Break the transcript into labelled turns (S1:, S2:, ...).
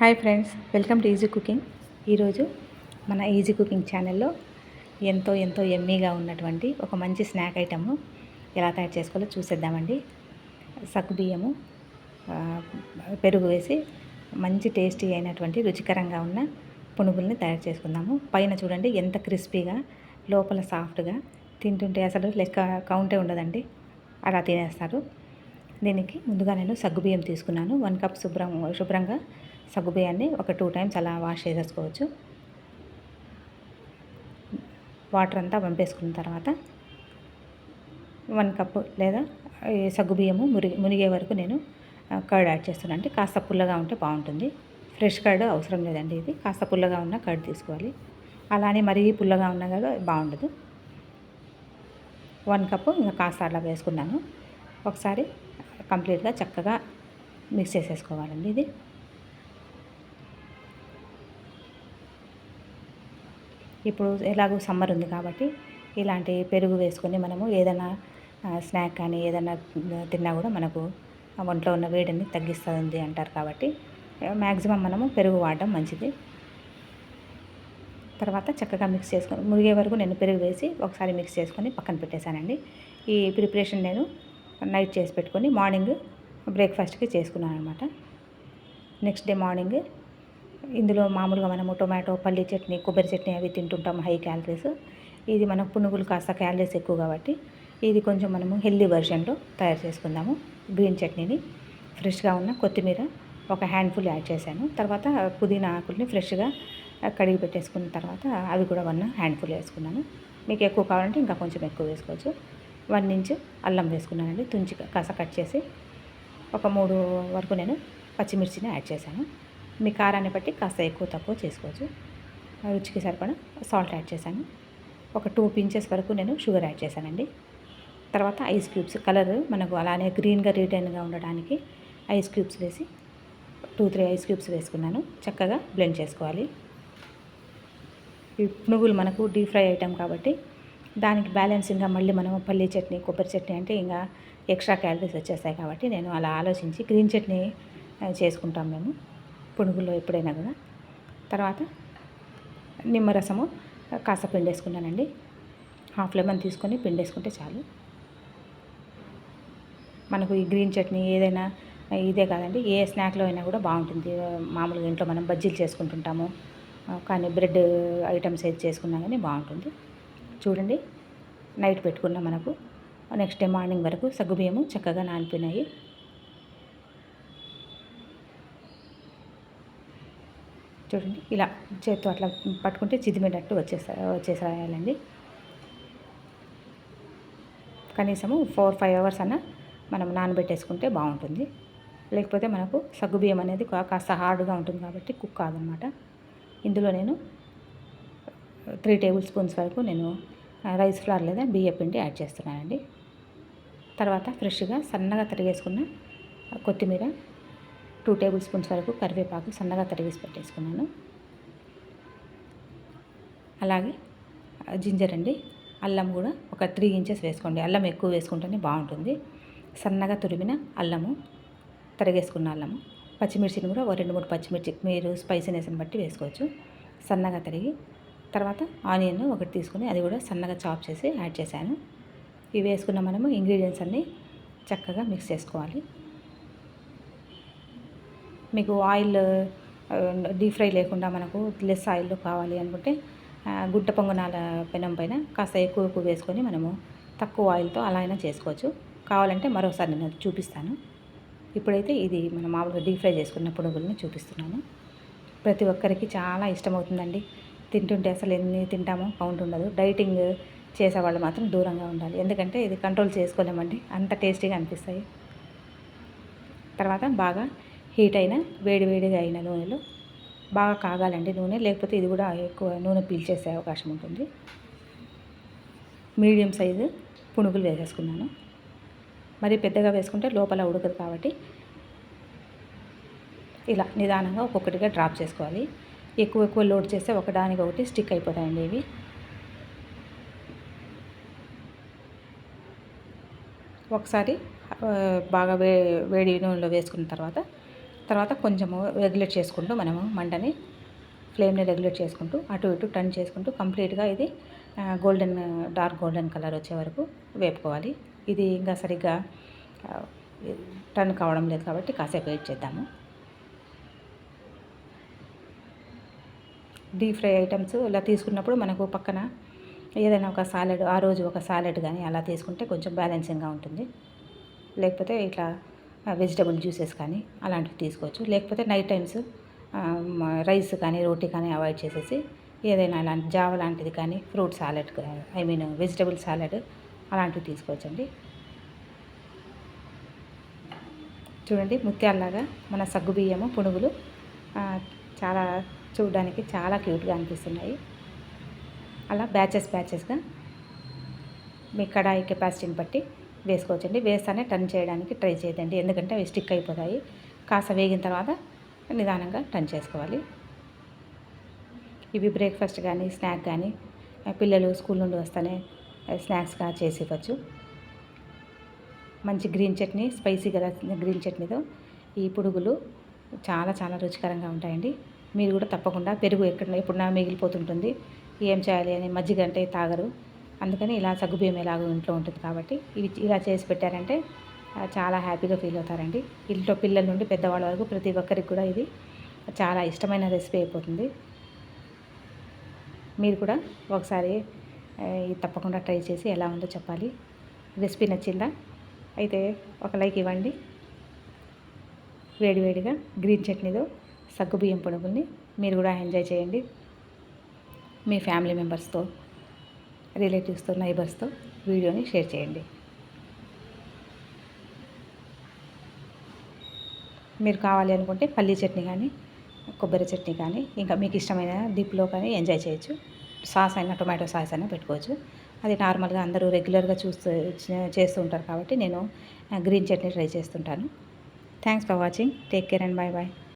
S1: Hi friends welcome to easy cooking. ఈరోజు మన easy cooking ఛానల్లో ఎంతో ఎంతో ఎమ్మీగా ఉన్నటువంటి ఒక మంచి స్నాక్ ఐటమ్ ఎలా తయారు చేసుకోవాలో చూసేద్దామండి. సగ్గు బియ్యము పెరుగు వేసి మంచి టేస్టీ అయినటువంటి రుచికరంగా ఉన్న పునుగుల్ని తయారు చేసుకుందాము. పైన చూడండి ఎంత క్రిస్పీగా లోపల సాఫ్ట్గా తింటుంటే అసలు లెక్క కౌంటే ఉండదండి. అలా తినేస్తారు. దీనికి ముందుగా నేను సగ్గుబియ్యం తీసుకున్నాను. వన్ కప్ శుభ్రం శుభ్రంగా సగ్గుబియ్యాన్ని ఒక టూ టైమ్స్ అలా వాష్ చేసేసుకోవచ్చు. వాటర్ అంతా పంపేసుకున్న తర్వాత వన్ కప్ లేదా సగ్గుబియ్యము మురిగి మునిగే వరకు నేను కర్డ్ యాడ్ చేస్తున్నాను అంటే కాస్త పుల్లగా ఉంటే బాగుంటుంది. ఫ్రెష్ కర్డ్ అవసరం లేదండి ఇది. కాస్త పుల్లగా ఉన్న కర్డ్ తీసుకోవాలి. అలానే మరీ పుల్లగా ఉన్నా కూడా బాగుండదు. వన్ కప్ ఇంకా కాస్త అలా వేసుకున్నాను. ఒకసారి కంప్లీట్గా చక్కగా మిక్స్ చేసేసుకోవాలండి ఇది. ఇప్పుడు ఎలాగో సమ్మర్ ఉంది కాబట్టి ఇలాంటి పెరుగు వేసుకొని మనము ఏదైనా స్నాక్ కానీ ఏదైనా తిన్నా కూడా మనకు ఆ ఒంట్లో ఉన్న వేడిని తగ్గిస్తుంది అంటారు కాబట్టి మ్యాక్సిమం మనము పెరుగు వాడడం మంచిది. తర్వాత చక్కగా మిక్స్ చేసుకొని మురిగే వరకు నేను పెరుగు వేసి ఒకసారి మిక్స్ చేసుకొని పక్కన పెట్టేశానండి. ఈ ప్రిపరేషన్ నేను నైట్ చేసి పెట్టుకొని మార్నింగ్ బ్రేక్ఫాస్ట్కి చేసుకున్నాను అనమాట నెక్స్ట్ డే మార్నింగ్ ఇందులో మామూలుగా మనము టొమాటో పల్లి చట్నీ కొబ్బరి చట్నీ అవి తింటుంటాం హై క్యాలరీస్. ఇది మన పునుగులు కాస్త క్యాలరీస్ ఎక్కువ కాబట్టి ఇది కొంచెం మనము హెల్దీ వెర్షన్లో తయారు చేసుకుందాము. గ్రీన్ చట్నీని ఫ్రెష్గా ఉన్న కొత్తిమీర ఒక హ్యాండ్ఫుల్ యాడ్ చేశాను. తర్వాత పుదీనా ఆకుల్ని ఫ్రెష్గా కడిగి పెట్టేసుకున్న తర్వాత అవి కూడా వన్ హ్యాండ్ఫుల్ వేసుకున్నాను. మీకు ఎక్కువ కావాలంటే ఇంకా కొంచెం ఎక్కువ వేసుకోవచ్చు. వన్ ఇంచ్ అల్లం వేసుకున్నానండి. తుంచి కాస్త కట్ చేసి ఒక మూడు వరకు నేను పచ్చిమిర్చిని యాడ్ చేశాను. మీ కారాన్ని బట్టి కాస్త ఎక్కువ తక్కువ చేసుకోవచ్చు. రుచికి సరిపడా సాల్ట్ యాడ్ చేశాను. ఒక టూ పించెస్ వరకు నేను షుగర్ యాడ్ చేశానండి. తర్వాత ఐస్ క్యూబ్స్ కలర్ మనకు అలానే గ్రీన్గా రిటైన్గా ఉండడానికి ఐస్ క్యూబ్స్ వేసి టూ త్రీ ఐస్ క్యూబ్స్ వేసుకున్నాను. చక్కగా బ్లెండ్ చేసుకోవాలి. ఈ పునుగులు మనకు డీప్ ఫ్రై ఐటెం కాబట్టి దానికి బ్యాలెన్సింగ్గా మళ్ళీ మనం పల్లీ చట్నీ కొబ్బరి చట్నీ అంటే ఇంకా ఎక్స్ట్రా క్యాలరీస్ వచ్చేస్తాయి కాబట్టి నేను అలా ఆలోచించి గ్రీన్ చట్నీ చేసుకుంటాం మేము. పునుగుల్లో ఎప్పుడైనా కూడా. తర్వాత నిమ్మరసము కాస్త పిండేసుకున్నానండి. హాఫ్ లెమన్ తీసుకొని పిండేసుకుంటే చాలు. మనకు ఈ గ్రీన్ చట్నీ ఏదైనా ఇదే కాదండి ఏ స్నాక్లో అయినా కూడా బాగుంటుంది. మామూలుగా ఇంట్లో మనం బజ్జీలు చేసుకుంటుంటాము. కానీ బ్రెడ్ ఐటమ్స్ ఏది చేసుకున్నా కానీ బాగుంటుంది. చూడండి నైట్ పెట్టుకున్న మనకు. నెక్స్ట్ డే మార్నింగ్ వరకు సగ్గుబియ్యము చక్కగా నానిపోయినాయి. చూడండి ఇలా చేత్తో అట్లా పట్టుకుంటే చిదిమేటట్టు వచ్చేసా వచ్చేసాయాలండి కనీసము ఫోర్ ఫైవ్ అవర్స్ అన్న మనం నానబెట్టేసుకుంటే బాగుంటుంది. లేకపోతే మనకు సగ్గుబియ్యం అనేది కాస్త హార్డ్గా ఉంటుంది కాబట్టి కుక్ కాదనమాట. ఇందులో నేను త్రీ టేబుల్ స్పూన్స్ వరకు నేను రైస్ ఫ్లార్ లేదా బియ్య పిండి యాడ్ చేస్తున్నానండి. తర్వాత ఫ్రెష్గా సన్నగా తరిగేసుకున్న కొత్తిమీర టూ టేబుల్ స్పూన్స్ వరకు కరివేపాకు సన్నగా తరిగేసి పెట్టేసుకున్నాను. అలాగే జింజర్ అండి అల్లం కూడా ఒక త్రీ ఇంచెస్ వేసుకోండి. అల్లం ఎక్కువ వేసుకుంటేనే బాగుంటుంది. సన్నగా తురిమిన అల్లము తరిగేసుకున్న అల్లము పచ్చిమిర్చిని కూడా ఒక రెండు మూడు పచ్చిమిర్చి మీరు స్పైసీనెస్ని బట్టి వేసుకోవచ్చు. సన్నగా తరిగి తర్వాత ఆనియన్ ఒకటి తీసుకుని అది కూడా సన్నగా చాప్ చేసి యాడ్ చేశాను. ఇవి వేసుకున్న మనము ఇంగ్రీడియంట్స్ అన్నీ చక్కగా మిక్స్ చేసుకోవాలి. మీకు ఆయిల్ డీప్ ఫ్రై లేకుండా మనకు లెస్ ఆయిల్ కావాలి అనుకుంటే గుడ్డ పొంగనాల పెనం పైన కాస్త ఎక్కువ ఎక్కువ వేసుకొని మనము తక్కువ ఆయిల్తో అలా అయినా చేసుకోవచ్చు. కావాలంటే మరోసారి నేను అది చూపిస్తాను. ఇప్పుడైతే ఇది మనం మామూలుగా డీప్ ఫ్రై చేసుకున్న పునుగుల్ని చూపిస్తున్నాను. ప్రతి ఒక్కరికి చాలా ఇష్టమవుతుందండి. తింటుంటే అసలు ఎన్ని తింటామో కౌంట్ ఉండదు. డైటింగ్ చేసేవాళ్ళు మాత్రం దూరంగా ఉండాలి. ఎందుకంటే ఇది కంట్రోల్ చేసుకోలేమండి. అంత టేస్టీగా అనిపిస్తాయి. తర్వాత బాగా హీట్ అయిన వేడి వేడిగా అయిన నూనెలో బాగా కాగాలండి నూనె లేకపోతే ఇది కూడా ఎక్కువ నూనె పీల్చేసే అవకాశం ఉంటుంది. మీడియం సైజు పునుగులు వేసేసుకున్నాను. మరి పెద్దగా వేసుకుంటే లోపల ఉడకదు కాబట్టి ఇలా నిదానంగా ఒక్కొక్కటిగా డ్రాప్ చేసుకోవాలి. ఎక్కువ ఎక్కువ లోడ్ చేస్తే ఒకదానికి ఒకటి స్టిక్ అయిపోతాయండి ఇవి. ఒకసారి బాగా వే వేడి నూనెలో వేసుకున్న తర్వాత తర్వాత కొంచెము రెగ్యులేట్ చేసుకుంటూ మనము మంటని ఫ్లేమ్ని రెగ్యులేట్ చేసుకుంటూ అటు ఇటు టర్న్ చేసుకుంటూ కంప్లీట్గా ఇది గోల్డెన్ డార్క్ గోల్డెన్ కలర్ వచ్చే వరకు వేపుకోవాలి. ఇది ఇంకా సరిగ్గా టర్న్ కావడం లేదు కాబట్టి కాసేపు వెయిట్ చేద్దాము. డీప్ ఫ్రై ఐటమ్స్ ఇలా తీసుకున్నప్పుడు మనకు పక్కన ఏదైనా ఒక సాలెడ్ ఆ రోజు ఒక సాలెడ్ కానీ అలా తీసుకుంటే కొంచెం బ్యాలెన్సింగ్గా ఉంటుంది. లేకపోతే ఇట్లా వెజిటబుల్ జ్యూసెస్ కానీ అలాంటివి తీసుకోవచ్చు. లేకపోతే నైట్ టైమ్స్ రైస్ కానీ రోటీ కానీ అవాయిడ్ చేసేసి ఏదైనా అలాంటి జావ లాంటిది కానీ fruit salad I mean vegetable salad అలాంటివి తీసుకోవచ్చండి. చూడండి ముత్యాలలాగా మన సగ్గు బియ్యము పునుగులు చాలా చూడడానికి చాలా క్యూట్గా అనిపిస్తున్నాయి. అలా బ్యాచెస్ బ్యాచెస్గా మీ కడాయి కెపాసిటీని బట్టి వేసుకోవచ్చండి. వేస్తానే టర్న్ చేయడానికి ట్రై చేయదండి ఎందుకంటే అవి స్టిక్ అయిపోతాయి. కాస్త వేగిన తర్వాత నిదానంగా టర్న్ చేసుకోవాలి. ఇవి బ్రేక్ఫాస్ట్ కానీ స్నాక్ కానీ పిల్లలు స్కూల్ నుండి వస్తానే స్నాక్స్గా చేసి ఇవ్వచ్చు. మంచి గ్రీన్ చట్నీ స్పైసీ కదా గ్రీన్ చట్నీతో ఈ పురుగులు చాలా చాలా రుచికరంగా ఉంటాయండి. మీరు కూడా తప్పకుండా పెరుగు ఎక్కడ ఎప్పుడన్నా మిగిలిపోతుంటుంది. ఏం చేయాలి అని మజ్జిగ అంటే తాగరు. అందుకని ఇలా సగ్గుబియ్యం ఎలాగో ఇంట్లో ఉంటుంది కాబట్టి ఇవి ఇలా చేసి పెట్టారంటే చాలా హ్యాపీగా ఫీల్ అవుతారండి. ఇంట్లో పిల్లల నుండి పెద్దవాళ్ళ వరకు ప్రతి ఒక్కరికి కూడా ఇది చాలా ఇష్టమైన రెసిపీ అయిపోతుంది. మీరు కూడా ఒకసారి తప్పకుండా ట్రై చేసి ఎలా ఉందో చెప్పాలి. రెసిపీ నచ్చిందా? అయితే ఒక లైక్ ఇవ్వండి. వేడివేడిగా గ్రీన్ చట్నీతో సగ్గుబియ్యం పొడుగుల్ని మీరు కూడా ఎంజాయ్ చేయండి. మీ ఫ్యామిలీ మెంబర్స్తో. రిలేటివ్స్తో నైబర్స్తో వీడియోని షేర్ చేయండి. మీరు కావాలి అనుకుంటే పల్లీ చట్నీ కానీ కొబ్బరి చట్నీ కానీ ఇంకా మీకు ఇష్టమైన డిప్లో కానీ ఎంజాయ్ చేయొచ్చు. సాస్ అయినా టొమాటో సాస్ అయినా పెట్టుకోవచ్చు. అది నార్మల్గా అందరూ రెగ్యులర్గా చూస్తూ చేస్తూ ఉంటారు కాబట్టి నేను గ్రీన్ చట్నీ ట్రై చేస్తుంటాను. Thanks for watching take care and bye bye